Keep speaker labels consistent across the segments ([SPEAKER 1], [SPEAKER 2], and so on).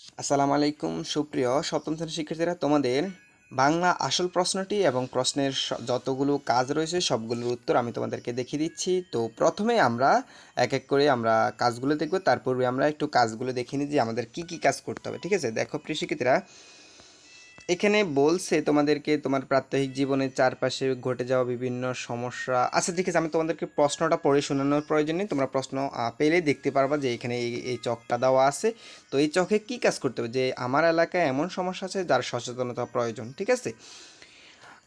[SPEAKER 1] আসসালামু আলাইকুম, সুপ্রিয় সপ্তম শ্রেণির শিক্ষার্থীরা, তোমাদের বাংলা আসল প্রশ্নটি এবং প্রশ্নের যতগুলো কাজ রয়েছে, সবগুলোর উত্তর আমি তোমাদেরকে দেখিয়ে দিচ্ছি। তো প্রথমে আমরা এক এক করে আমরা কাজগুলো দেখব তারপরে আমরা একটু কাজগুলো দেখে নিই যে আমাদের কি কি কাজ করতে হবে, ঠিক আছে? দেখো প্রিয় শিক্ষার্থীরা এখানে বলছে তোমাদেরকে তোমার প্রাত্যহিক জীবনের চারপাশে ঘটে যাওয়া বিভিন্ন সমস্যা। আচ্ছা ঠিক আছে, আমি তোমাদেরকে প্রশ্নটা পড়ে শোনানোর প্রয়োজন নেই। তোমরা প্রশ্ন পেলে দেখতে পারবা যে এখানে এই চকটা দেওয়া আছে। তো এই চকে কি কাজ করতে হবে? যে আমার এলাকায় এমন সমস্যা আছে যার সচেতনতা প্রয়োজন, ঠিক আছে?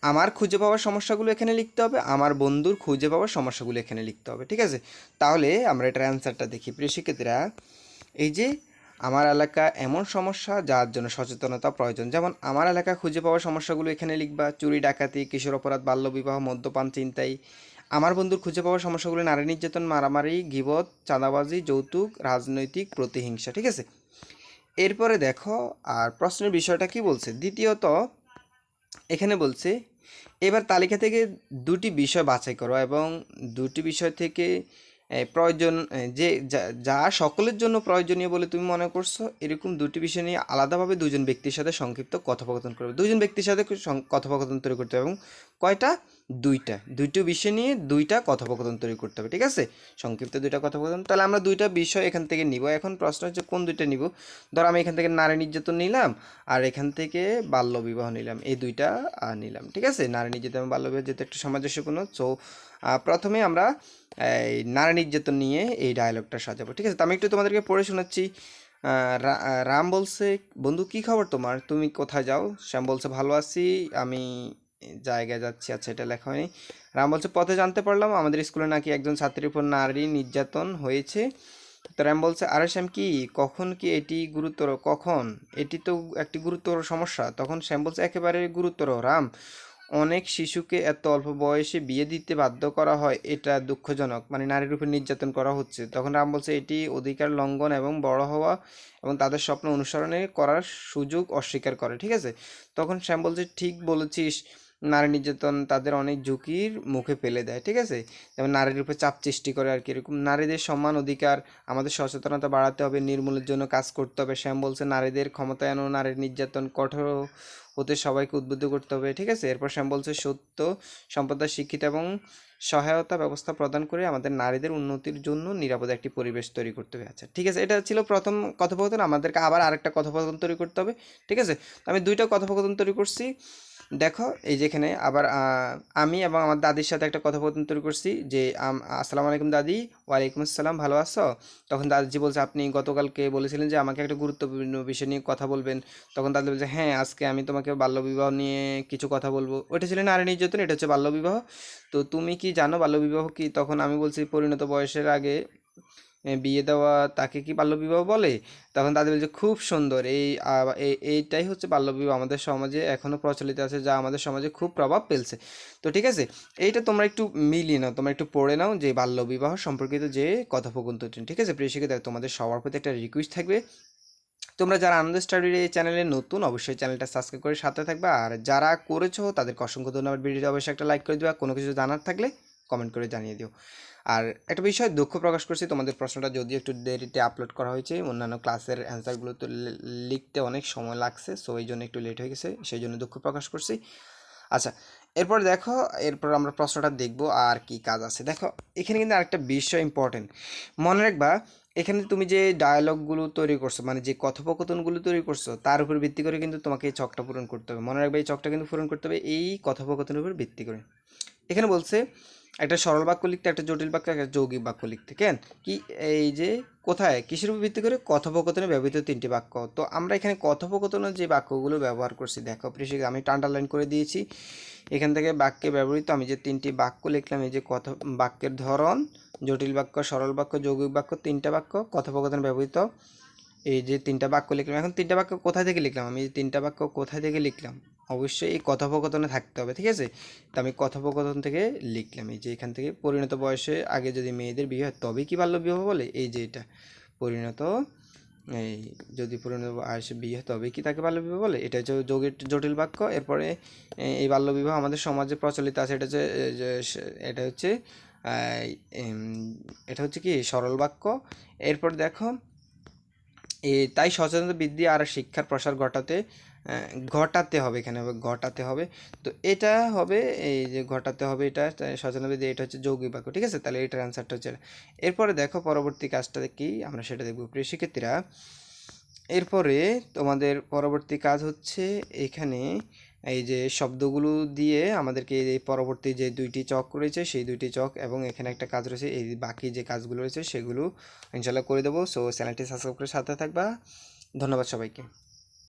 [SPEAKER 1] আমার খুঁজে পাওয়ার সমস্যাগুলো এখানে লিখতে হবে, আমার বন্ধুর খুঁজে পাওয়ার সমস্যাগুলো এখানে লিখতে হবে, ঠিক আছে? তাহলে আমরা এটার অ্যান্সারটা দেখি। প্রিয় শিক্ষার্থীরা, এই যে আমার এলাকা এমন সমস্যা যার জন্য সচেতনতা প্রয়োজন। যেমন আমার এলাকা খুঁজে পাওয়ার সমস্যাগুলো এখানে লিখবা, চুরি, ডাকাতি, কিশোর অপরাধ বাল্যবিবাহ মদ্যপান চিন্তাই আমার বন্ধুর খুঁজে পাওয়ার সমস্যাগুলো নারী নির্যাতন, মারামারি, গিবত, চাঁদাবাজি, যৌতুক, রাজনৈতিক প্রতিহিংসা, ঠিক আছে? এরপরে দেখো, আর প্রশ্নের বিষয়টা কি বলছে? দ্বিতীয়ত, এখানে বলছে, এবার তালিকা থেকে দুটি বিষয় বাছাই করো এবং দুটি বিষয় থেকে প্রয়োজন যে, যা- সকলের জন্য প্রয়োজনীয় বলে তুমি মনে করছ, এরকম দুটি বিষয় নিয়ে আলাদাভাবে দুজন ব্যক্তির সাথে সংক্ষিপ্ত কথোপকথন করবে। দুজন ব্যক্তির সাথে কথোপকথন তৈরি করতে হবে এবং কয়টা দুইটা, দুইটি বিষয় নিয়ে দুইটা কথোপকথন তৈরি করতে হবে, ঠিক আছে? সংক্ষিপ্ত দুইটা কথোপকথন। তাহলে আমরা দুইটা বিষয় এখান থেকে নিব। এখন প্রশ্ন হচ্ছে কোন দুইটা নিব? ধর আমি এখান থেকে নারী নির্যাতন নিলাম আর এখান থেকে বাল্য বিবাহ নিলাম। এই দুইটা নিলাম, ঠিক আছে? নারী নির্যাতন বাল্য বিবাহ যেহেতু একটু সামঞ্জস্যপূর্ণ সো প্রথমে আমরা, এই নারী নির্যাতন নিয়ে এই ডায়লগটা সাজাবো, ঠিক আছে? তো আমি একটু তোমাদেরকে পড়ে শোনাচ্ছি। রাম বলছে, বন্ধু, কি খবর তোমার? তুমি কোথায় যাও? শ্যাম বলছে, ভালো আছি। আমি জায়গায় যাচ্ছি আচ্ছা এটা লেখা হয়নি। রাম বলছে, পথে জানতে পারলাম আমাদের স্কুলে নাকি একজন ছাত্রীর উপর নারী নির্যাতন হয়েছে। তো র্যাম বলছে, আরে শ্যাম, কি? কখন কি এটি গুরুতর? কখন? এটি তো একটি গুরুতর সমস্যা। তখন শ্যাম বলছে, একেবারে গুরুতর, রাম। অনেক শিশুকে এত অল্প বয়সে বিয়ে দিতে বাধ্য করা হয়, এটা দুঃখজনক। মানে নারীর উপর নির্যাতন করা হচ্ছে। তখন রাম বলছে, এটি অধিকার লঙ্ঘন এবং বড় হওয়া এবং তাদের স্বপ্ন অনুসরণে করার সুযোগ অস্বীকার করে। ঠিক আছে? তখন শ্যাম বলছে, ঠিক বলেছিস। নারী নির্যাতন তাদের অনেক ঝুঁকির মুখে ফেলে দেয়, ঠিক আছে? যেমন নারীর উপর চাপ সৃষ্টি করে আর কি, এরকম নারীদের সম্মান অধিকার, আমাদের সচেতনতা বাড়াতে হবে, নির্মূলের জন্য কাজ করতে হবে, শ্যাম বলছে নারীদের ক্ষমতায়ন ও নারীর নির্যাতন কঠোর হতে সবাইকে উদ্বুদ্ধ করতে হবে, ঠিক আছে? এরপর শ্যাম বলছে সত্য সম্প্রদায় শিক্ষিত এবং সহায়তা ব্যবস্থা প্রদান করে আমাদের নারীদের উন্নতির জন্য নিরাপদ একটি পরিবেশ তৈরি করতে হবে। আচ্ছা ঠিক আছে, এটা ছিল প্রথম কথোপকথন, আমাদেরকে আবার আরেকটা কথোপকথন তৈরি করতে হবে, ঠিক আছে? আমি দুইটা কথোপকথন তৈরি করছি। দেখো, এই যেখানে আবার আমি এবং আমার দাদির সাথে একটা কথোপকথন তৈরি করছি যে আসসালামু আলাইকুম দাদি, ওয়ালাইকুম আসসালাম, ভালো আছো? তখন দাদিজি বলছে, আপনি গতকালকে বলেছিলেন যে, আমাকে একটা গুরুত্বপূর্ণ বিষয় নিয়ে কথা বলবেন। তখন দাদি বলছে হ্যাঁ আজকে আমি তোমাকে বাল্যবিবাহ নিয়ে কিছু কথা বলব। ওটা ছিল নারী নির্যাতন, এটা হচ্ছে বাল্যবিবাহ। তো তুমি কি জানো বাল্যবিবাহ কি? তখন আমি বলছি, পরিণত বয়সের আগে বিয়ে দেওয়া তাকে কি বাল্যবিবাহ বলে? তখন তাদের বলছে, খুব সুন্দর। এই এইটাই হচ্ছে বাল্যবিবাহ আমাদের সমাজে এখনও প্রচলিত আছে, যা আমাদের সমাজে খুব প্রভাব ফেলছে। তো ঠিক আছে, এইটা তোমরা একটু মিলিয়ে নাও, তোমরা একটু পড়ে নাও যে বাল্যবিবাহ সম্পর্কিত যে কথোপকথনটি ঠিক আছে, প্রিয় শিক্ষার্থীরা, তোমাদের সবার প্রতি একটা রিকোয়েস্ট থাকবে। তোমরা যারা আনন্দ স্টাডির এই চ্যানেলে নতুন, অবশ্যই চ্যানেলটা সাবস্ক্রাইব করে সাথে থাকবে। আর যারা করেছ, তাদেরকে অসংখ্য ধন্যবাদ। ভিডিওতে অবশ্যই একটা লাইক করে দিবা। কোনো কিছু জানার থাকলে কমেন্ট করে জানিয়ে দিও। আর একটা বিষয় দুঃখ প্রকাশ করছি, তোমাদের প্রশ্নটা যদিও একটু দেরিতে আপলোড করা হয়েছে, অন্যান্য ক্লাসের অ্যান্সারগুলো তো লিখতে অনেক সময় লাগছে সো এই জন্য একটু লেট হয়ে গেছে, সেই জন্য দুঃখ প্রকাশ করছি। আচ্ছা এরপর দেখো, এরপর আমরা প্রশ্নটা দেখব আর কি কাজ আছে। দেখো, এখানে কিন্তু আরেকটা বিষয় ইম্পর্টেন্ট মনে রাখবা, এখানে তুমি যে ডায়ালগগুলো তৈরি করছ মানে যে কথোপকথনগুলো তৈরি করছ, তার উপর ভিত্তি করে কিন্তু তোমাকে এই চকটা পূরণ করতে হবে। মনে রাখবে, এই চকটা কিন্তু পূরণ করতে হবে এই কথোপকথনের উপর ভিত্তি করে। এখানে বলছে একটা সরল বাক্য লিখতে, একটা জটিল বাক্য, একটা যৌগিক বাক্য লিখতে কেন কি, এই যে কোথায়? কিসের উপর ভিত্তি করে? কথোপকথনে ব্যবহৃত তিনটি বাক্য। তো আমরা এখানে কথোপকথনে যে বাক্যগুলো ব্যবহার করছি, দেখো প্রিয় আমি আন্ডারলাইন করে দিয়েছি। এখান থেকে বাক্যে ব্যবহৃত আমি যে তিনটি বাক্য লিখলাম, এই যে কথ, বাক্যের ধরন, জটিল বাক্য, সরল বাক্য, যৌগিক বাক্য, তিনটা বাক্য, কথোপকথনে ব্যবহৃত এই যে তিনটা বাক্য লিখলাম, এখন তিনটা বাক্য কোথায় থেকে লিখলাম আমি? তিনটা বাক্য কোথায় থেকে লিখলাম? অবশ্যই এই কথোপকথনে থাকতে হবে, ঠিক আছে? তো আমি কথোপকথন থেকে লিখলাম, এই যে এখান থেকে পরিণত বয়সে আগে যদি মেয়েদের বিয়ে হয়, তবেই কি বাল্য বিবাহ বলে? এই যে এটা, পরিণত, এই যদি পরিণত বয়সে বিয়ে হয়, তবেই কি তাকে বাল্য বিবাহ বলে? এটা হচ্ছে যৌগিক জটিল বাক্য, এরপরে এই বাল্য বিবাহ আমাদের সমাজে প্রচলিত আছে, এটা হচ্ছে এটা হচ্ছে এটা হচ্ছে কি? সরল বাক্য। এরপর দেখো তাই সচেতনতা বৃদ্ধি আর শিক্ষার প্রসার ঘটাতে ঘটাতে হবে এখানে ঘটাতে হবে। তো এটা হবে, এই যে ঘটাতে হবে এটা সচেতন সচেতনতা বৃদ্ধি এটা হচ্ছে যৌগিক বাক্য ঠিক আছে? তাহলে এটার অ্যান্সারটা হচ্ছে। এরপরে দেখো পরবর্তী কাজটা কি, আমরা সেটা দেখব। প্রিয় শিক্ষার্থীরা, এরপরে তোমাদের পরবর্তী কাজ হচ্ছে এখানে এই যে শব্দগুলো দিয়ে আমাদেরকে এই পরবর্তী যে দুইটি চক রয়েছে, সেই দুইটি চক এবং এখানে একটা কাজ রয়েছে, এই বাকি যে কাজগুলো রয়েছে সেগুলো ইনশাল্লাহ করে দেবো। সো চ্যানেলটি সাবস্ক্রাইব করে সাথে থাকবা। ধন্যবাদ সবাইকে।